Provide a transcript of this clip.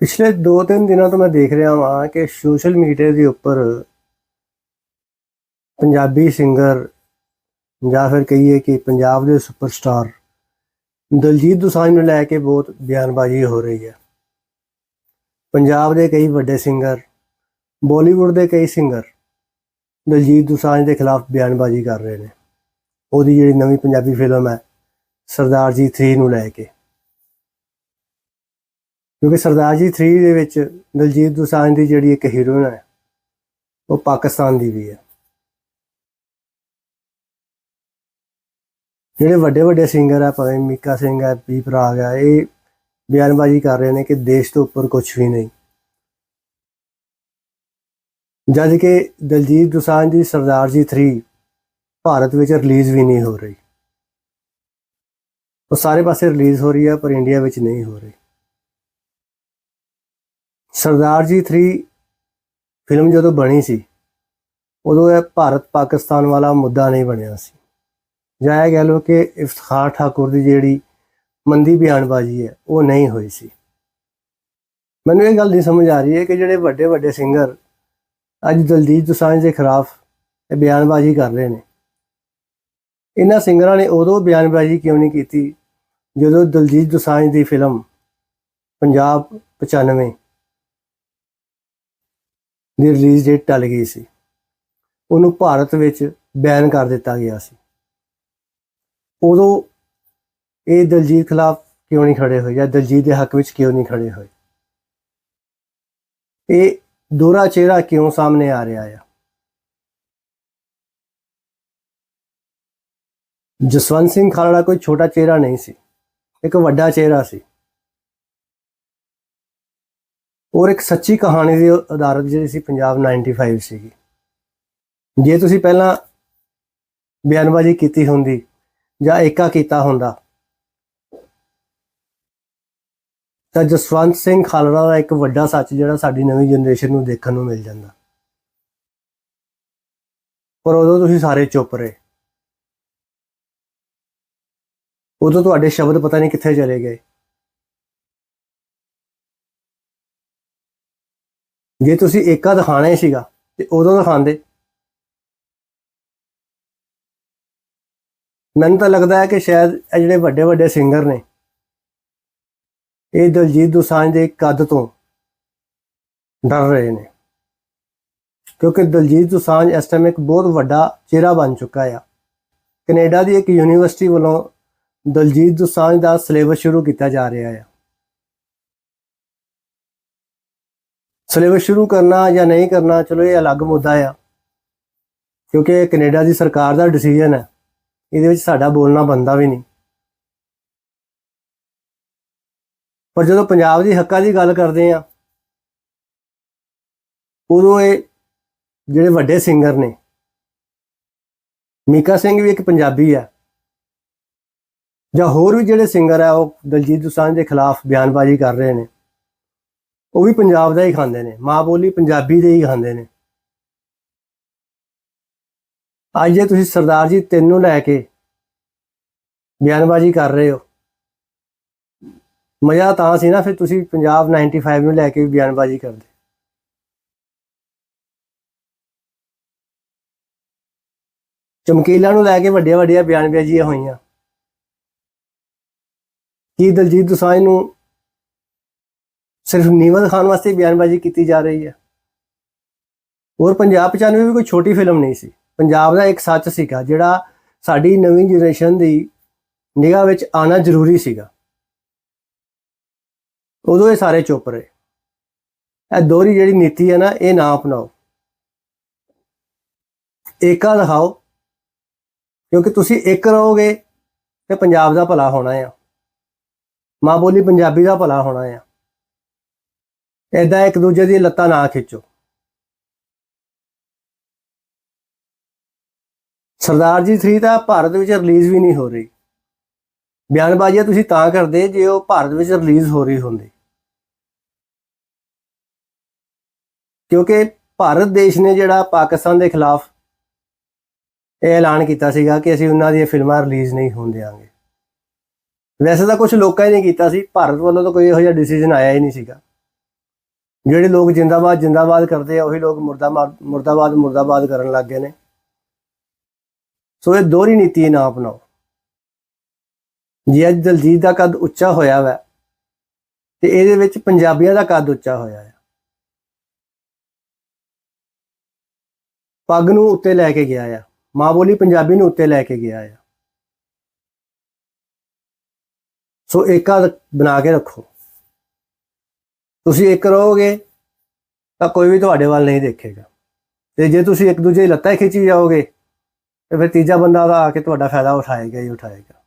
ਪਿਛਲੇ 2-3 ਦਿਨਾਂ ਤੋਂ ਮੈਂ ਦੇਖ ਰਿਹਾ ਹਾਂ ਕਿ ਸੋਸ਼ਲ ਮੀਡੀਆ ਦੇ ਉੱਪਰ ਪੰਜਾਬੀ ਸਿੰਗਰ ਜਾਂ ਫਿਰ ਕਹੀਏ ਕਿ ਪੰਜਾਬ ਦੇ ਸੁਪਰਸਟਾਰ ਦਲਜੀਤ ਦੁਸਾਂਝ ਨੂੰ ਲੈ ਕੇ ਬਹੁਤ ਬਿਆਨਬਾਜ਼ੀ ਹੋ ਰਹੀ ਹੈ। ਪੰਜਾਬ ਦੇ ਕਈ ਵੱਡੇ ਸਿੰਗਰ ਬਾਲੀਵੁੱਡ ਦੇ ਕਈ ਸਿੰਗਰ ਦਲਜੀਤ ਦੁਸਾਂਝ ਦੇ ਖਿਲਾਫ ਬਿਆਨਬਾਜ਼ੀ ਕਰ ਰਹੇ ਨੇ। ਉਹਦੀ ਜਿਹੜੀ ਨਵੀਂ ਪੰਜਾਬੀ ਫਿਲਮ ਹੈ ਸਰਦਾਰ ਜੀ 3 ਨੂੰ ਲੈ ਕੇ। ਕਿਉਂਕਿ ਸਰਦਾਰ ਜੀ 3 ਦੇ ਵਿੱਚ ਦਲਜੀਤ ਦੁਸਾਂਝ ਦੀ ਜਿਹੜੀ ਇੱਕ ਹੀਰੋਇਨ ਹੈ, ਉਹ ਪਾਕਿਸਤਾਨ ਦੀ ਵੀ ਹੈ। ਜਿਹੜੇ ਵੱਡੇ ਵੱਡੇ ਸਿੰਗਰ ਆ, ਭਾਵੇਂ ਮੀਕਾ ਸਿੰਘ ਹੈ ਪੀ ਪ੍ਰਾਗ ਹੈ, ਇਹ ਬਿਆਨਬਾਜ਼ੀ ਕਰ ਰਹੇ ਨੇ ਕਿ ਦੇਸ਼ ਤੋਂ ਉੱਪਰ ਕੁਝ ਵੀ ਨਹੀਂ। ਜਦ ਕਿ ਦਲਜੀਤ ਦੁਸਾਂਝ ਦੀ ਸਰਦਾਰ ਜੀ 3 ਭਾਰਤ ਵਿੱਚ ਰਿਲੀਜ਼ ਵੀ ਨਹੀਂ ਹੋ ਰਹੀ। ਉਹ ਸਾਰੇ ਪਾਸੇ ਰਿਲੀਜ਼ ਹੋ ਰਹੀ ਹੈ, ਪਰ ਇੰਡੀਆ ਵਿੱਚ ਨਹੀਂ ਹੋ ਰਹੀ। ਸਰਦਾਰ ਜੀ 3 ਫਿਲਮ ਜਦੋਂ ਬਣੀ ਸੀ, ਉਦੋਂ ਇਹ ਭਾਰਤ ਪਾਕਿਸਤਾਨ ਵਾਲਾ ਮੁੱਦਾ ਨਹੀਂ ਬਣਿਆ ਸੀ। ਜਾਇਆ ਇਹ ਕਹਿ ਲਓ ਕਿ ਇਫਤਖਾਰ ਠਾਕੁਰ ਦੀ ਜਿਹੜੀ ਮੰਦੀ ਬਿਆਨਬਾਜ਼ੀ ਹੈ, ਉਹ ਨਹੀਂ ਹੋਈ ਸੀ। ਮੈਨੂੰ ਇਹ ਗੱਲ ਨਹੀਂ ਸਮਝ ਆ ਰਹੀ ਹੈ ਕਿ ਜਿਹੜੇ ਵੱਡੇ ਵੱਡੇ ਸਿੰਗਰ ਅੱਜ ਦਲਜੀਤ ਦੁਸਾਂਝ ਦੇ ਖਿਲਾਫ ਇਹ ਬਿਆਨਬਾਜ਼ੀ ਕਰ ਰਹੇ ਨੇ। ਇਹਨਾਂ ਸਿੰਗਰਾਂ ਨੇ ਉਦੋਂ ਬਿਆਨਬਾਜ਼ੀ ਕਿਉਂ ਨਹੀਂ ਕੀਤੀ ਜਦੋਂ ਦਲਜੀਤ ਦੁਸਾਂਝ ਦੀ ਫਿਲਮ ਪੰਜਾਬ 95 ਦੀ ਰਿਲੀਜ਼ ਡੇਟ ਟਲ ਗਈ ਸੀ। ਉਹਨੂੰ ਭਾਰਤ ਵਿੱਚ ਬੈਨ ਕਰ ਦਿੱਤਾ ਗਿਆ ਸੀ। ਉਦੋਂ ਇਹ ਦਲਜੀਤ ਖਿਲਾਫ ਕਿਉਂ ਨਹੀਂ ਖੜੇ ਹੋਏ ਜਾਂ ਦਲਜੀਤ ਦੇ ਹੱਕ ਵਿੱਚ ਕਿਉਂ ਨਹੀਂ ਖੜੇ ਹੋਏ? ਇਹ ਦੋਹਰਾ ਚਿਹਰਾ ਕਿਉਂ ਸਾਹਮਣੇ ਆ ਰਿਹਾ ਆ? ਜਸਵੰਤ ਸਿੰਘ ਖਾਲੜਾ ਕੋਈ ਛੋਟਾ ਚਿਹਰਾ ਨਹੀਂ ਸੀ। ਇੱਕ ਵੱਡਾ ਚਿਹਰਾ ਸੀ। ਔਰ ਇੱਕ ਸੱਚੀ ਕਹਾਣੀ ਦੀ ਆਧਾਰਿਤ ਜਿਹੜੀ ਸੀ ਪੰਜਾਬ 95 ਸੀਗੀ। ਜੇ ਤੁਸੀਂ ਪਹਿਲਾਂ ਬਿਆਨਬਾਜ਼ੀ ਕੀਤੀ ਹੁੰਦੀ ਜਾਂ ਏਕਾ ਕੀਤਾ ਹੁੰਦਾ, ਤਾਂ ਜਸਵੰਤ ਸਿੰਘ ਖਾਲੜਾ ਦਾ ਇੱਕ ਵੱਡਾ ਸੱਚ ਜਿਹੜਾ ਸਾਡੀ ਨਵੀਂ ਜਨਰੇਸ਼ਨ ਨੂੰ ਦੇਖਣ ਨੂੰ ਮਿਲ ਜਾਂਦਾ। ਪਰ ਉਦੋਂ ਤੁਸੀਂ ਸਾਰੇ ਚੁੱਪ ਰਹੇ। ਉਦੋਂ ਤੁਹਾਡੇ ਸ਼ਬਦ ਪਤਾ ਨਹੀਂ ਕਿੱਥੇ ਚਲੇ ਗਏ। ਜੇ ਤੁਸੀਂ ਏਕਾ ਦਿਖਾਣਾ ਹੀ ਸੀਗਾ, ਤੇ ਉਦੋਂ ਦਿਖਾਉਂਦੇ। ਮੈਨੂੰ ਤਾਂ ਲੱਗਦਾ ਹੈ ਕਿ ਸ਼ਾਇਦ ਇਹ ਜਿਹੜੇ ਵੱਡੇ ਵੱਡੇ ਸਿੰਗਰ ਨੇ, ਇਹ ਦਲਜੀਤ ਦੋਸਾਂਝ ਦੇ ਕੱਦ ਤੋਂ ਡਰ ਰਹੇ ਨੇ। ਕਿਉਂਕਿ ਦਲਜੀਤ ਦੋਸਾਂਝ ਇਸ ਟਾਈਮ ਇੱਕ ਬਹੁਤ ਵੱਡਾ ਚਿਹਰਾ ਬਣ ਚੁੱਕਾ ਆ। ਕੈਨੇਡਾ ਦੀ ਇੱਕ ਯੂਨੀਵਰਸਿਟੀ ਵੱਲੋਂ ਦਲਜੀਤ ਦੋਸਾਂਝ ਦਾ ਸਿਲੇਬਸ ਸ਼ੁਰੂ ਕੀਤਾ ਜਾ ਰਿਹਾ ਹੈ ਸਿਲੇਬਸ ਸ਼ੁਰੂ ਕਰਨਾ ਜਾਂ ਨਹੀਂ ਕਰਨਾ, ਚਲੋ ਇਹ ਅਲੱਗ ਮੁੱਦਾ ਆ। ਕਿਉਂਕਿ ਇਹ ਕੈਨੇਡਾ ਦੀ ਸਰਕਾਰ ਦਾ ਡਿਸੀਜਨ ਹੈ। ਇਹਦੇ ਵਿੱਚ ਸਾਡਾ ਬੋਲਣਾ ਬੰਦਾ ਵੀ ਨਹੀਂ। ਪਰ ਜਦੋਂ ਪੰਜਾਬ ਦੀ ਹੱਕਾਂ ਦੀ ਗੱਲ ਕਰਦੇ ਆ, ਉਦੋਂ ਇਹ ਜਿਹੜੇ ਵੱਡੇ ਸਿੰਗਰ ਨੇ, ਮੀਕਾ ਸਿੰਘ ਵੀ ਇੱਕ ਪੰਜਾਬੀ ਆ। ਜਾਂ ਹੋਰ ਵੀ ਜਿਹੜੇ ਸਿੰਗਰ ਆ, ਉਹ ਦਲਜੀਤ ਦੋਸਾਂਝ ਦੇ ਖਿਲਾਫ ਬਿਆਨਬਾਜ਼ੀ ਕਰ ਰਹੇ ਨੇ। ਉਹ ਵੀ ਪੰਜਾਬ ਦਾ ਹੀ ਖਾਂਦੇ ਨੇ। ਮਾਂ ਬੋਲੀ ਪੰਜਾਬੀ ਦੇ ਹੀ ਖਾਂਦੇ ਨੇ। ਅੱਜ ਜੇ ਤੁਸੀਂ ਸਰਦਾਰ ਜੀ ਤਿੰਨ ਨੂੰ ਲੈ ਕੇ ਬਿਆਨਬਾਜ਼ੀ ਕਰ ਰਹੇ ਹੋ, ਮਜ਼ਾ ਤਾਂ ਸੀ ਨਾ ਫਿਰ ਤੁਸੀਂ ਪੰਜਾਬ 95 ਨੂੰ ਲੈ ਕੇ ਵੀ ਬਿਆਨਬਾਜ਼ੀ ਕਰਦੇ। ਚਮਕੀਲਾ ਨੂੰ ਲੈ ਕੇ ਵੱਡੀਆਂ ਵੱਡੀਆਂ ਬਿਆਨਬਾਜ਼ੀਆਂ ਹੋਈਆਂ। ਕੀ ਦਲਜੀਤ ਦੁਸਾਂਝ ਨੂੰ ਸਿਰਫ ਨੀਵਾਂ ਦਿਖਾਉਣ ਵਾਸਤੇ ਬਿਆਨਬਾਜ਼ੀ ਕੀਤੀ ਜਾ ਰਹੀ ਹੈ। ਔਰ ਪੰਜਾਬ 95 ਵੀ ਕੋਈ ਛੋਟੀ ਫਿਲਮ ਨਹੀਂ ਸੀ। ਪੰਜਾਬ ਦਾ ਇੱਕ ਸੱਚ ਸੀਗਾ, ਜਿਹੜਾ ਸਾਡੀ ਨਵੀਂ ਜਨਰੇਸ਼ਨ ਦੀ ਨਿਗਾਹ ਵਿੱਚ ਆਣਾ ਜ਼ਰੂਰੀ ਸੀਗਾ। ਉਦੋਂ ਇਹ ਸਾਰੇ ਚੁੱਪ ਰਹੇ। ਇਹ ਦੋਹਰੀ ਜਿਹੜੀ ਨੀਤੀ ਹੈ ਨਾ, ਇਹ ਨਾ ਅਪਣਾਓ। ਏਕਾ ਦਿਖਾਓ, ਕਿਉਂਕਿ ਤੁਸੀਂ ਇੱਕ ਰਹੋਗੇ ਤੇ ਪੰਜਾਬ ਦਾ ਭਲਾ ਹੋਣਾ ਆ। ਮਾਂ ਬੋਲੀ ਪੰਜਾਬੀ ਦਾ ਭਲਾ ਹੋਣਾ ਆ। ਐਦਾਂ ਇੱਕ ਦੂਜੇ ਦੀ ਲੱਤਾਂ ਨਾ ਖਿੱਚੋ। ਸਰਦਾਰ ਜੀ 3 ਤਾਂ ਭਾਰਤ ਵਿੱਚ ਰਿਲੀਜ਼ ਵੀ ਨਹੀਂ ਹੋ ਰਹੀ। ਬਿਆਨਬਾਜ਼ੀਆਂ ਤੁਸੀਂ ਤਾਂ ਕਰਦੇ ਜੇ ਉਹ ਭਾਰਤ ਵਿੱਚ ਰਿਲੀਜ਼ ਹੋ ਰਹੀ ਹੁੰਦੀ। ਕਿਉਂਕਿ ਭਾਰਤ ਦੇਸ਼ ਨੇ ਜਿਹੜਾ ਪਾਕਿਸਤਾਨ ਦੇ ਖਿਲਾਫ ਇਹ ਐਲਾਨ ਕੀਤਾ ਸੀਗਾ ਕਿ ਅਸੀਂ ਉਹਨਾਂ ਦੀਆਂ ਫਿਲਮਾਂ ਰਿਲੀਜ਼ ਨਹੀਂ ਹੋਣ ਦੇਵਾਂਗੇ ਵੈਸੇ ਤਾਂ ਕੁਝ ਲੋਕਾਂ ਹੀ ਨੇ ਕੀਤਾ ਸੀ, ਭਾਰਤ ਵੱਲੋਂ ਤਾਂ ਕੋਈ ਇਹੋ ਜਿਹਾ ਡਿਸੀਜਨ ਆਇਆ ਹੀ ਨਹੀਂ ਸੀਗਾ। ਜਿਹੜੇ ਲੋਕ ਜਿੰਦਾਬਾਦ ਜਿੰਦਾਬਾਦ ਕਰਦੇ ਆ, ਉਹੀ ਲੋਕ ਮੁਰਦਾਬਾਦ ਮੁਰਦਾਬਾਦ ਮੁਰਦਾਬਾਦ ਕਰਨ ਲੱਗ ਗਏ ਨੇ। ਸੋ ਇਹ ਦੋਹਰੀ ਨੀਤੀ ਨਾ ਅਪਣਾਓ। ਜੇ ਅੱਜ ਦਲਜੀਤ ਦਾ ਕੱਦ ਉੱਚਾ ਹੋਇਆ ਵੈ, ਤੇ ਇਹਦੇ ਵਿੱਚ ਪੰਜਾਬੀਆਂ ਦਾ ਕੱਦ ਉੱਚਾ ਹੋਇਆ ਹੈ ਪੱਗ ਨੂੰ ਉੱਤੇ ਲੈ ਕੇ ਗਿਆ ਆ। ਮਾਂ ਬੋਲੀ ਪੰਜਾਬੀ ਨੂੰ ਉੱਤੇ ਲੈ ਕੇ ਗਿਆ ਆ। ਸੋ ਏਕਾ ਬਣਾ ਕੇ ਰੱਖੋ। ਤੁਸੀਂ ਇੱਕ ਰਹੋਗੇ, ਤਾਂ ਕੋਈ ਵੀ ਤੁਹਾਡੇ ਵੱਲ ਨਹੀਂ ਦੇਖੇਗਾ। ਤੇ ਜੇ ਤੁਸੀਂ ਇੱਕ ਦੂਜੇ ਦੀ ਲੱਤਾਂ ਹੀ ਖਿੱਚੀ ਜਾਓਗੇ, ਤੇ ਫਿਰ ਤੀਜਾ ਬੰਦਾ ਉਹਦਾ ਆ ਕੇ ਤੁਹਾਡਾ ਫਾਇਦਾ ਉਠਾਏਗਾ ਹੀ ਉਠਾਏਗਾ।